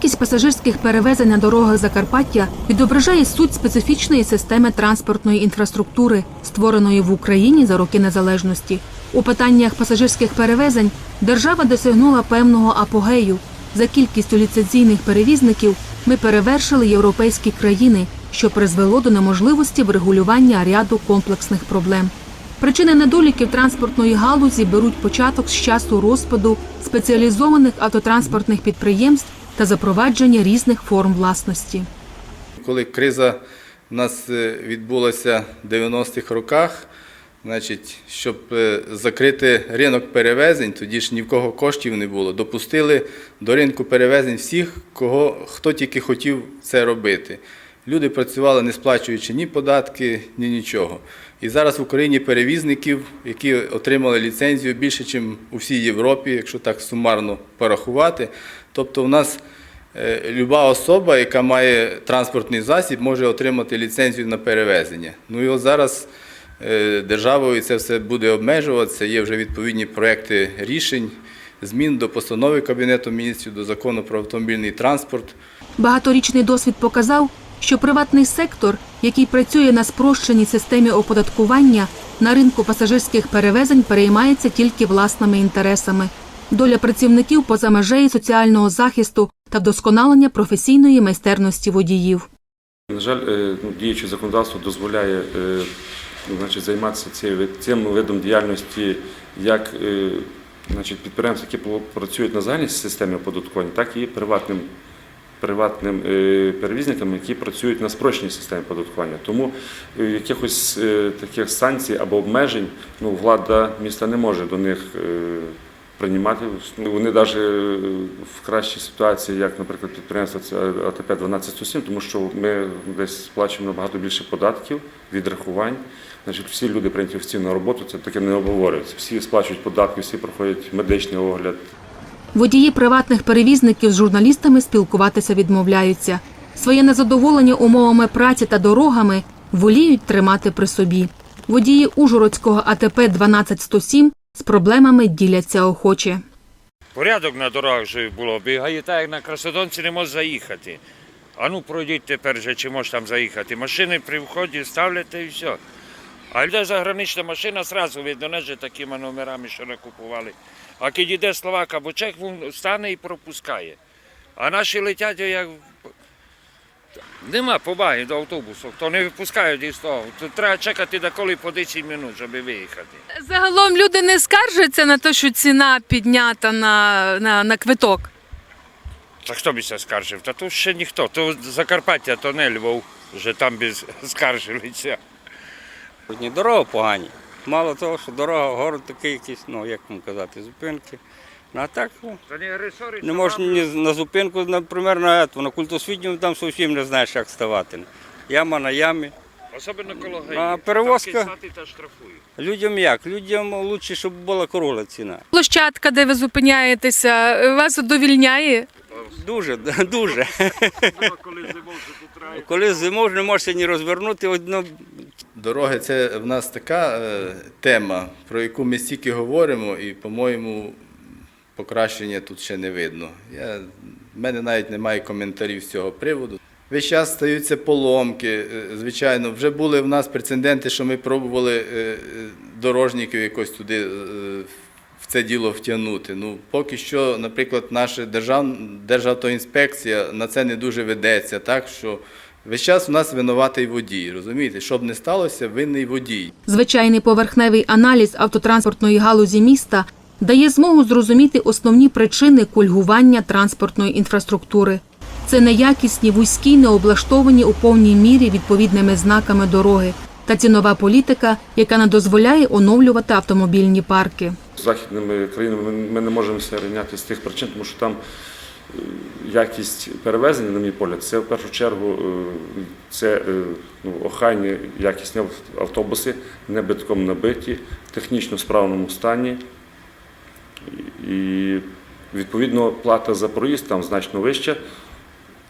Якість пасажирських перевезень на дорогах Закарпаття відображає суть специфічної системи транспортної інфраструктури, створеної в Україні за роки незалежності. У питаннях пасажирських перевезень держава досягнула певного апогею. За кількістю ліцензійних перевізників ми перевершили європейські країни, що призвело до неможливості врегулювання ряду комплексних проблем. Причини недоліків транспортної галузі беруть початок з часу розпаду спеціалізованих автотранспортних підприємств та запровадження різних форм власності. Коли криза у нас е, відбулася в 90-х роках, значить, щоб е, закрити ринок перевезень, тоді ж ні в кого коштів не було. Допустили до ринку перевезень всіх, кого, хто тільки хотів це робити. Люди працювали не сплачуючи ні податки, ні нічого. І зараз в Україні перевізників, які отримали ліцензію більше, ніж у всій Європі, якщо так сумарно порахувати. Тобто, у нас Е, Люба особа, яка має транспортний засіб, може отримати ліцензію на перевезення. Ну і от зараз е, державою це все буде обмежуватися. Є вже відповідні проекти рішень, змін до постанови Кабінету міністрів, до закону про автомобільний транспорт. Багаторічний досвід показав, що приватний сектор, який працює на спрощеній системі оподаткування, на ринку пасажирських перевезень переймається тільки власними інтересами. Доля працівників поза межею соціального захисту та вдосконалення професійної майстерності водіїв. На жаль, е, ну, діюче законодавство дозволяє е, ну, значить, займатися цим, видом діяльності як е, значить, підприємств, які працюють на загальній системі оподаткування, так і приватним, приватним е, перевізникам, які працюють на спрощеній системі оподаткування. Тому е, якихось е, таких санкцій або обмежень ну, влада міста не може до них. Приймати вони навіть в кращій ситуації, як, наприклад, підприємство АТП 1207, тому що ми десь сплачуємо набагато більше податків, відрахувань. Значить, всі люди прийняті офіційно на роботу, це таке не обговорюється. Всі сплачують податки, всі проходять медичний огляд. Водії приватних перевізників з журналістами спілкуватися відмовляються. Своє незадоволення умовами праці та дорогами воліють тримати при собі. Водії Ужгородського АТП 12107 з проблемами діляться охоче. Порядок на дорогах же було, бігає так, як на Красодонці не може заїхати. А ну пройдіть тепер же, чи може там заїхати. Машини при вході ставляте і все. А йде загранична машина, одразу видно, не же такими номерами, що накупували. А коли йде словак або чех, він стане і пропускає. А наші летять як. Нема побаги до автобусу, то не випускають із того. Тут треба чекати деколи по 10 минут, щоб виїхати. Загалом люди не скаржаться на те, що ціна піднята на, на, на квиток. Та хто би це скаржив? Та тут ще ніхто. То Закарпаття, то не Львов, вже там би скаржилися. Ні, дорога погані. Мало того, що дорога, город такий якийсь, ну як вам казати, зупинки. Ну, а так, ну, не можеш ні на зупинку, наприклад, на, ету, на культосвітньому там зовсім не знаєш, як ставати. Яма на ямі. Особливо коло А перевозка? Та штрафують. Людям як? Людям краще, щоб була кругла ціна. Площадка, де ви зупиняєтеся, вас задовільняє? Дуже, дуже. Коли зимов, що. Коли не можеш ні розвернути, одно Дороги це в нас така е, тема, про яку ми стільки говоримо, і, по-моєму, покращення тут ще не видно. Я, в мене навіть немає коментарів з цього приводу. Весь час стаються поломки. е, Звичайно, вже були в нас прецеденти, що ми пробували е, дорожників якось туди в це діло втягнути. Ну, поки що, наприклад, наша держав, Державтоінспекція на це не дуже ведеться, так що весь час у нас винуватий водій. Розумієте, щоб не сталося, винний водій. Звичайний поверхневий аналіз автотранспортної галузі міста дає змогу зрозуміти основні причини кульгування транспортної інфраструктури. Це неякісні, вузькі, необлаштовані у повній мірі відповідними знаками дороги та цінова політика, яка не дозволяє оновлювати автомобільні парки. З західними країнами ми- не можемо рівняти з тих причин, тому що там якість перевезення, на мій погляд, це в першу чергу е, це е, ну, охайні якісні автобуси, не битком набиті, в технічно справному стані. І відповідно плата за проїзд там значно вища.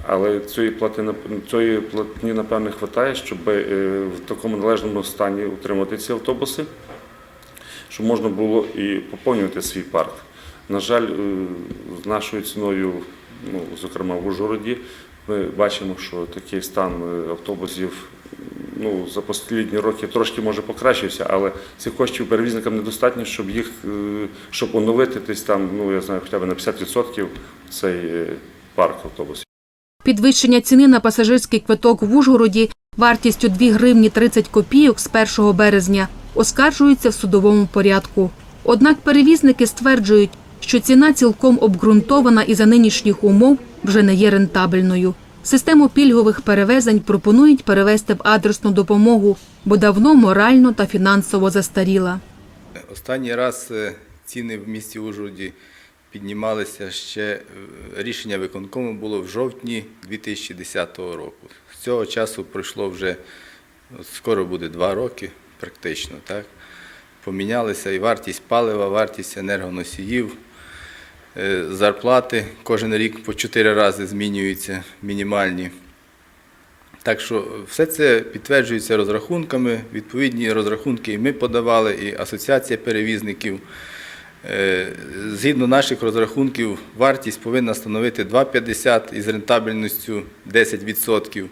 Але цієї плати цієї платні, напевне, вистачає, щоб е, в такому належному стані утримати ці автобуси щоб можна було і поповнювати свій парк. На жаль, е, з нашою ціною, ну, зокрема в Ужгороді, ми бачимо, що такий стан е, автобусів ну, за останні роки трошки може покращився, але цих коштів перевізникам недостатньо, щоб їх е, щоб оновити десь там, ну я знаю, хоча б на 50% цей парк автобусів. Підвищення ціни на пасажирський квиток в Ужгороді вартістю 2 гривні 30 копійок з 1 березня оскаржується в судовому порядку. Однак перевізники стверджують, що ціна цілком обґрунтована і за нинішніх умов вже не є рентабельною. Систему пільгових перевезень пропонують перевести в адресну допомогу, бо давно морально та фінансово застаріла. Останній раз е, ціни в місті Ужгороді піднімалися ще е, рішення виконкому було в жовтні 2010 року. З цього часу пройшло вже скоро буде два роки, практично. Так? Помінялися і вартість палива, вартість енергоносіїв, зарплати кожен рік по чотири рази змінюються мінімальні. Так що все це підтверджується розрахунками. Відповідні розрахунки і ми подавали, і Асоціація перевізників. Е, Згідно наших розрахунків, вартість повинна становити 2,50 із рентабельністю 10%.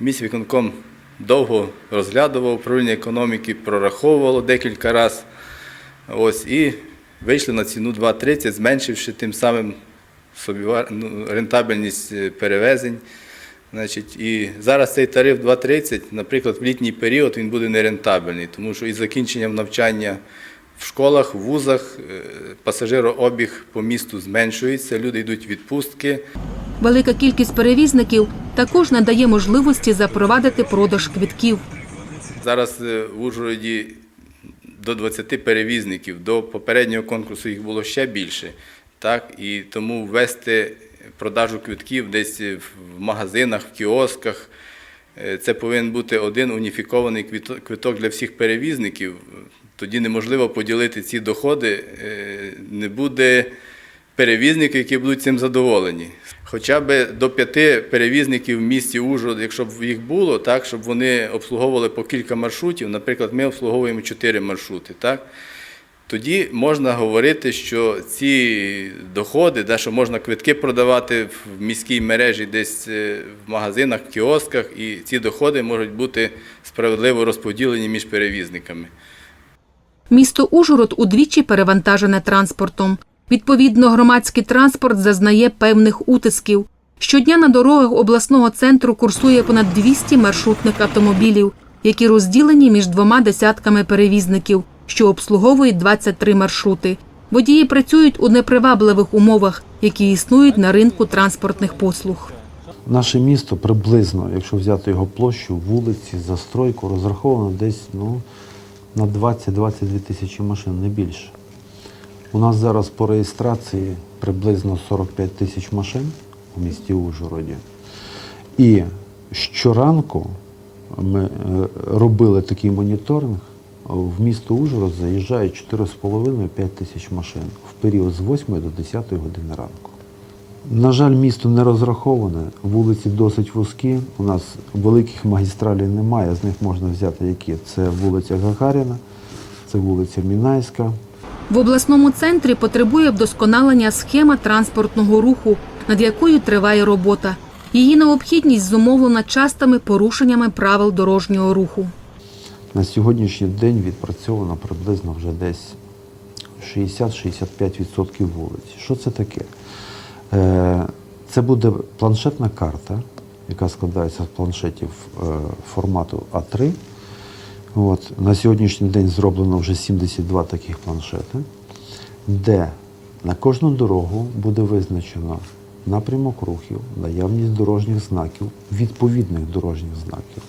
Міськвиконком довго розглядував управління економіки, прораховувало декілька разів. І вийшли на ціну 2,30, зменшивши тим самим ну, рентабельність е, перевезень. Значить, і зараз цей тариф 2,30, наприклад, в літній період він буде нерентабельний, тому що із закінченням навчання в школах, в вузах е, пасажирообіг по місту зменшується, люди йдуть в відпустки. Велика кількість перевізників також надає можливості запровадити продаж квитків. Зараз е, в Ужгороді до 20 перевізників. До попереднього конкурсу їх було ще більше. Так? І тому ввести продажу квитків десь в магазинах, в кіосках. е, Це повинен бути один уніфікований квиток для всіх перевізників. Тоді неможливо поділити ці доходи. е, Не буде перевізників, які будуть цим задоволені. Хоча б до п'яти перевізників в місті Ужгород, якщо б їх було, так, щоб вони обслуговували по кілька маршрутів, наприклад, ми обслуговуємо чотири маршрути, так, тоді можна говорити, що ці доходи, да, що можна квитки продавати в міській мережі, десь е, в магазинах, в кіосках, і ці доходи можуть бути справедливо розподілені між перевізниками. Місто Ужгород удвічі перевантажене транспортом. Відповідно, громадський транспорт зазнає певних утисків. Щодня на дорогах обласного центру курсує понад 200 маршрутних автомобілів, які розділені між двома десятками перевізників, що обслуговують 23 маршрути. Водії працюють у непривабливих умовах, які існують на ринку транспортних послуг. Наше місто приблизно, якщо взяти його площу, вулиці, застройку, розраховано десь ну, на 20-22 тисячі машин, не більше. У нас зараз по реєстрації приблизно 45 тисяч машин у місті Ужгороді. І щоранку ми е, робили такий моніторинг. В місто Ужгород заїжджає 4,5-5 тисяч машин в період з 8 до 10 години ранку. На жаль, місто не розраховане, вулиці досить вузькі. У нас великих магістралей немає, з них можна взяти які. Це вулиця Гагаріна, це вулиця Мінайська, В обласному центрі потребує вдосконалення схема транспортного руху, над якою триває робота. Її необхідність зумовлена частими порушеннями правил дорожнього руху. На сьогоднішній день відпрацьовано приблизно вже десь 60-65% вулиць. Що це таке? Е, Це буде планшетна карта, яка складається з планшетів е, формату А3. От. На сьогоднішній день зроблено вже 72 таких планшети, де на кожну дорогу буде визначено напрямок рухів, наявність дорожніх знаків, відповідних дорожніх знаків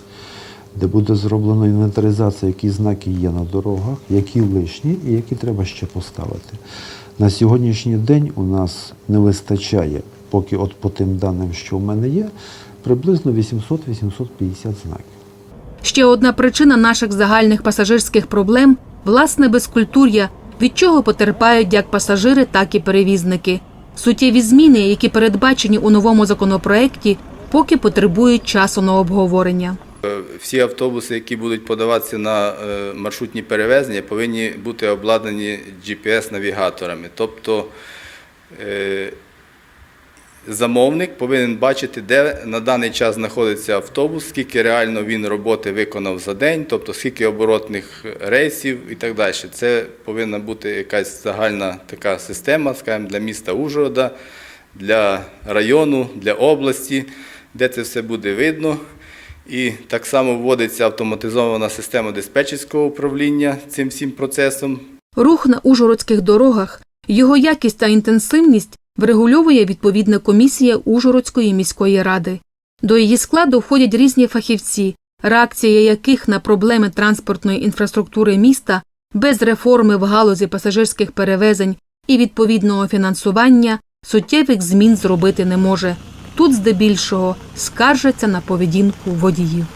де буде зроблено інвентаризація, які знаки є на дорогах, які лишні і які треба ще поставити. На сьогоднішній день у нас не вистачає, поки от по тим даним, що в мене є, приблизно 800-850 знаків. Ще одна причина наших загальних пасажирських проблем власне безкультур'я, від чого потерпають як пасажири, так і перевізники. Суттєві зміни, які передбачені у новому законопроекті, поки потребують часу на обговорення. Е, Всі автобуси, які будуть подаватися на е, маршрутні перевезення, повинні бути обладнані GPS-навігаторами. Тобто е, замовник повинен бачити, де на даний час знаходиться автобус, скільки реально він роботи виконав за день, тобто скільки оборотних рейсів і так далі. Це повинна бути якась загальна така система, скажімо, для міста Ужгорода, для району, для області, де це все буде видно. І так само вводиться автоматизована система диспетчерського управління цим всім процесом. Рух на ужгородських дорогах, його якість та інтенсивність врегульовує відповідна комісія Ужгородської міської ради. До її складу входять різні фахівці, реакція яких на проблеми транспортної інфраструктури міста без реформи в галузі пасажирських перевезень і відповідного фінансування суттєвих змін зробити не може. Тут здебільшого скаржаться на поведінку водіїв.